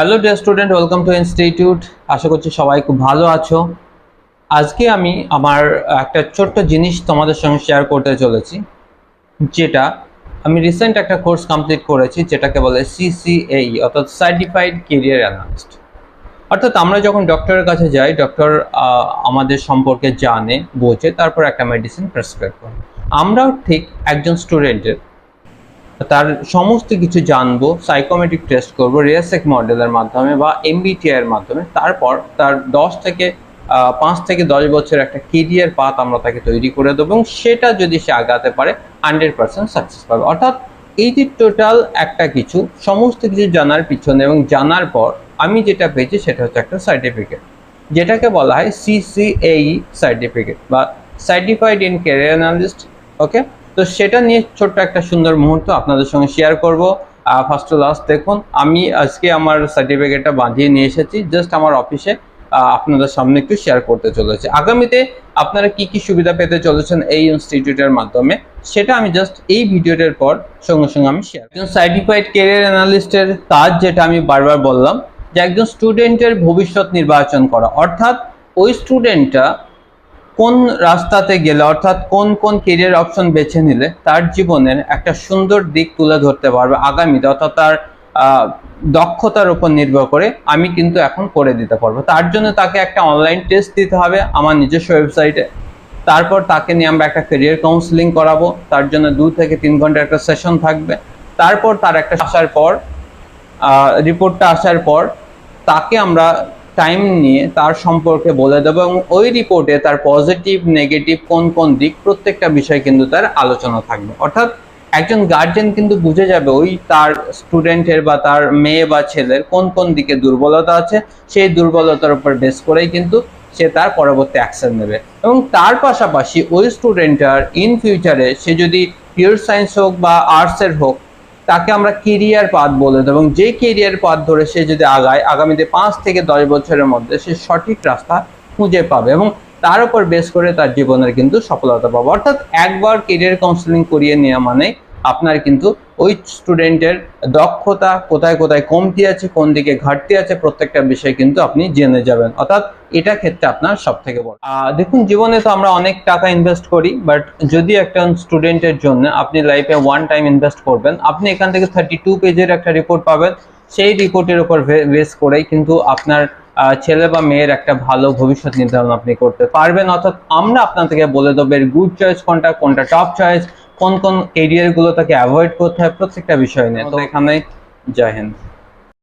Hello dear student welcome to institute আশা করছি সবাই খুব ভালো আছো। আজকে আমি আমার একটা ছোট্ট জিনিস তোমাদের সঙ্গে শেয়ার করতে চলেছি, যেটা আমি রিসেন্ট একটা কোর্স কমপ্লিট করেছি, যেটাকে বলে সিসিএই অর্থাৎ সার্টিফাইড কেরিয়ার অ্যানালিস্ট অর্থাৎ আমরা যখন ডক্টরের কাছে যাই ডক্টর আমাদের সম্পর্কে জানে, বোঝে, তারপর একটা মেডিসিন প্রেসক্রাইব করে। আমরাও ঠিক একজন স্টুডেন্টের তার সমস্ত কিছু জানব সাইকোমেট্রিক টেস্ট করব, রিয়াসেক মডেলের মাধ্যমে বা এমবিটিআই এর মাধ্যমে। তারপর তার দশ থেকে পাঁচ থেকে দশ বছরের একটা কেরিয়ার পাথ আমরা তাকে তৈরি করে দেবো এবং সেটা যদি সে আগাতে পারে হান্ড্রেড পার্সেন্ট সাকসেস পাবে। অর্থাৎ এই যে টোটাল একটা কিছু, সমস্ত কিছু জানার পিছনে এবং জানার পর আমি যেটা পেয়েছি সেটা হচ্ছে একটা সার্টিফিকেট যেটাকে বলা হয় সিসিএই সার্টিফিকেট বা certified in career analyst okay তো সেটা নিয়ে ছোট্ট একটা সুন্দর মুহূর্ত আপনাদের সঙ্গে শেয়ার করব। ফার্স্ট টু লাস্ট দেখুন, আমি আজকে আমার সার্টিফিকেটটা বাঁধিয়ে নিয়ে এসেছি জাস্ট আমার অফিসে আপনাদের সামনে একটু শেয়ার করতে চলেছে। আগামীতে আপনারা কি কি সুবিধা পেতে চলেছেন এই ইনস্টিটিউটের মাধ্যমে, সেটা আমি জাস্ট এই ভিডিওটার পর সঙ্গে সঙ্গে আমি শেয়ার একজন সার্টিফাইড ক্যারিয়ার অ্যানালিস্টের কাজ যেটা আমি বারবার বললাম, যে একজন স্টুডেন্টের ভবিষ্যৎ নির্বাচন করা। অর্থাৎ ওই স্টুডেন্টটা কোন রাস্তাতে গেলে, অর্থাৎ কোন কোন কেরিয়ার অপশন বেছে নিলে তার জীবনের একটা সুন্দর দিক তুলে ধরতে পারবে আগামীতে, অর্থাৎ তার দক্ষতার উপর নির্ভর করে আমি কিন্তু এখন করে দিতে পারব। তার জন্য তাকে একটা অনলাইন টেস্ট দিতে হবে আমার নিজস্ব ওয়েবসাইটে তারপর তাকে নিয়ে আমরা একটা কেরিয়ার কাউন্সিলিং করাবো। তার জন্য দু থেকে তিন ঘণ্টার একটা সেশন থাকবে। তারপর তার একটা আসার পর রিপোর্টটা আসার পর তাকে আমরা টাইম নিয়ে তার সম্পর্কে বলে দেবো এবং ওই রিপোর্টে তার পজিটিভ নেগেটিভ কোন কোন দিক প্রত্যেকটা বিষয় কিন্তু তার আলোচনা থাকবে। অর্থাৎ একজন গার্জেন কিন্তু বুঝে যাবে ওই তার স্টুডেন্টের বা তার মেয়ে বা ছেলের কোন কোন দিকে দুর্বলতা আছে, সেই দুর্বলতার উপর বেস করেই কিন্তু সে তার পরবর্তী অ্যাকশন নেবে। এবং তার পাশাপাশি ওই স্টুডেন্টার ইন ফিউচারে সে যদি পিওর সায়েন্স হোক বা আর্টসের হোক তাকে আমরা কেরিয়ার পাথ বলে দেবো এবং যে কেরিয়ার পাথ ধরে সে যদি আগায়, আগামীতে পাঁচ থেকে দশ বছরের মধ্যে সে সঠিক রাস্তা খুঁজে পাবে এবং তার উপর বেশ করে তার জীবনের কিন্তু সফলতা পাবে। অর্থাৎ একবার কেরিয়ার কাউন্সেলিং করিয়ে নেওয়া মানে আপনার কিন্তু ওই স্টুডেন্টের দক্ষতা কোথায় কোথায় কমতি আছে, কোন দিকে ঘাটতি আছে, প্রত্যেকটা বিষয় কিন্তু আপনি জেনে যাবেন। অর্থাৎ এটা ক্ষেত্রে আপনার সব থেকে বড় দেখুন, জীবনে তো আমরা অনেক টাকা ইনভেস্ট করি বাট যদি একটা স্টুডেন্টের জন্য আপনি লাইফে ওয়ান টাইম ইনভেস্ট করবেন, আপনি এখান থেকে থার্টি টু পেজের একটা রিপোর্ট পাবেন। সেই রিপোর্টের উপর বেস করেই কিন্তু আপনার ছেলে বা মেয়ের একটা ভালো ভবিষ্যৎ নির্ধারণ আপনি করতে পারবেন। অর্থাৎ আমরা আপনার থেকে বলে দেবো, এর গুড চয়েস কোনটা কোনটা টপ চয়েস কোন কোন এরিয়া গুলো তাকে অ্যাভয়েড করতে হয় প্রত্যেকটা বিষয় নিয়ে। তো এখানে জয় হিন্দ।